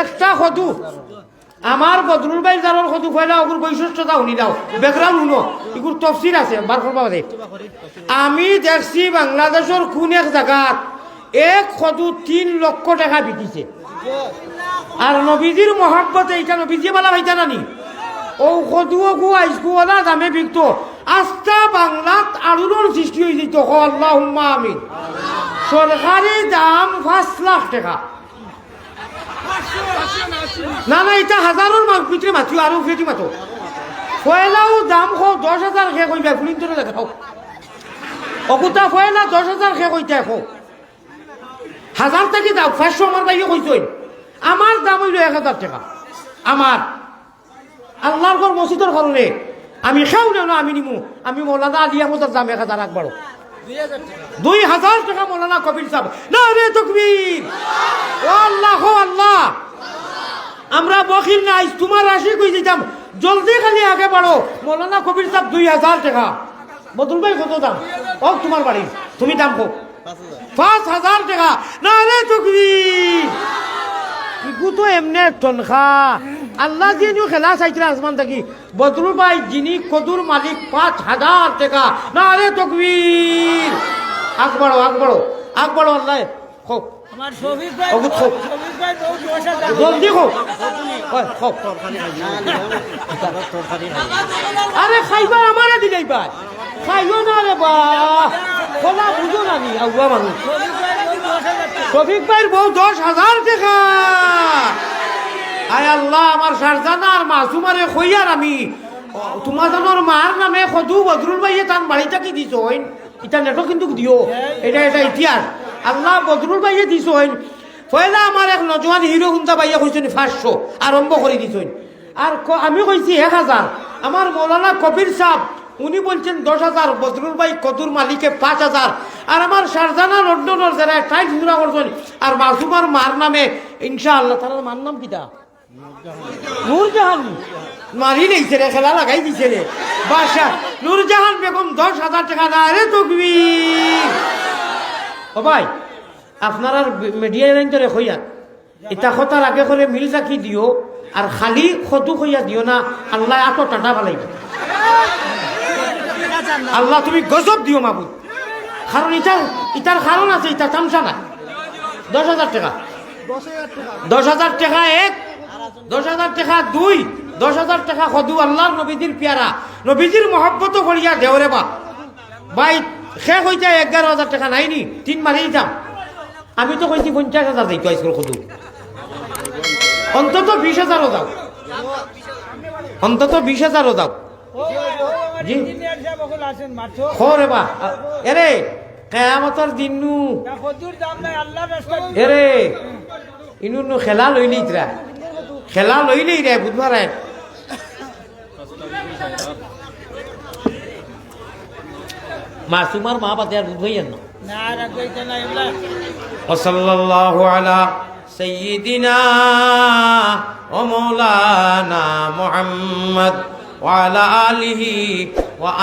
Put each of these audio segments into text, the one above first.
একটা সদু। আমার বদরুল ভাই যার সদু ফয়লা ওগুর বৈশিষ্ট্যতা শুনি দাও ব্যাকগ্রাউন্ড শুনো এগুর তফসির আছে বার করবা আমি দেখছি বাংলাদেশের কোন এক জায়গাত এক সদু তিন লক্ষ টাকা বিকিছে। আর নবীজির মহাব্বতে এটা নবীজি বলা ভাইতা নানি। ও সদুও গু আইসকুওয়ালা দামে বিকতো। আস্থা বাংলাত আলুর সৃষ্টি হয়ে যেত আল্লাহ আমিন। সরকারি দাম পাঁচ লাখ টাকা। না না এটা হাজারের ভিতরে মাতিও আরও দাম খো দশ হাজার খে কইবা ফুলিন তোরে দেখাও অকুতা ফয়লা দশ হাজার খে কইতে খো হাজার টাকি দাও আমার আমার দাম হইল এক হাজার টাকা। আমার আল্লাহর ঘর মসজিদের কারণে আমি খাও না আমি নিমু। আমি মৌলানা আলিয়া মোজার দাম এক হাজার একবারও দুই হাজার টাকা মৌলানা কবির সাহেব না রে তকবীর আল্লাহ আমরা বকিল নাই তোমার রাশি কই দিতাম জলদি খালি আগে বাড়ো। মৌলানা কবির সাহেব দুই হাজার টাকা। বদল ভাই কত দাম? ও তোমার বাড়ি। তুমি দাম কো পাঁচ হাজার টাকা। না রে ইগু তো এমনে তনখা। আল্লাহ দিয়ে নিও খেলা চাইছিল আসমান থাকি। বদরুল ভাই যিনি কদুর মালিক পাঁচ হাজার টাকা। না রে তকবীর আগ বাড়ো আগ বাড়ো। আগ বাড়ো আল্লাহ। হোক আমার শফিক আরে খাইবার আমারে দিলেই ভাই খাইও না রে বা। বুঝো না নি আগুয়া মানুষ। শফিক ভাইয়ের বউ দশ হাজার টাকা। আয় আল্লাহ, আমার মাসুমারে কইয়ার আমি? তোমার জানোর মার নামে সদু বদরুল ভাইয়ে তার বাড়িটা কি দিছ হইন? এটা নেটো কিন্তু দিও। এটা এটা ইতিহাস। আল্লাহ বদরুল ভাইয়ে দিছ পয়লা আমার এক নজওয়ান হিরো হুন্দা ভাইয়া কইছেন, পাঁচশো। আরম্ভ করে দিছেন। আর আমি কইছি এক হাজার। আমার মৌলানা কবির সাহ উনি বলছেন দশ হাজার, বদরুল ভাই কদুর মালিকে পাঁচ হাজার। আর আমার সারজানা লন্ডনের যারা টাইট ঘুরা করছেন, আর মাসুমার মার নামে, ইনশাআল্লাহ, তার মার নাম কিটা? নূরজাহান। মারি নেইছে রে, খেলা লাগাই দিছে রে। বাসা নূরজাহান বেগম দশ হাজার টাকা না রে তকবীর। ও ভাই আপনার মিডিয়া লাইন তোরে হইয়া। এটা কথার আগে করে মিল রাখি দিও, আর খালি সতু হইয়া দিও না, আল্লাহ এত টাটা পালাইবে আল্লাহ তুমি গজব দিও মাবুদ কারণ ইটার ইটার কারণ আছে ইটা তামসা না দশ হাজার টাকা। দশ হাজার টাকা এক, দশ হাজার টাকা দুই, দশ হাজার টাকা সদু আল্লাহর নবীজির পেয়ারা। নবীজির মহব্বত করিয়া দেওরে বা বাই শেষ যায় এগারো হাজার টাকা নাইনি, তিন মারি যাম আমি তো কইছি পঞ্চাশ হাজার যাইতো আইসল সদু অন্তত বিশ হাজারও যাও অন্তত বিশ হাজারও যাও জি। খরে বা এরে কেয়ামতর দিন নু এরে ইনু নু খেলা লইলি ইতরা খেলা লইলি রে বুধবার। মাসুমার মা পাতে আর বুধ হইয়েন না।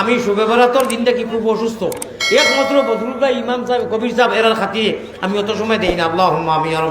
আমি শুভে তোর দিনটা কি খুব অসুস্থ। একমাত্র বদরুল ভাই ইমাম সাহেব, কবির সাহেব, এরার খাতিয়ে আমি অত সময় দেই না। আল্লাহ আমি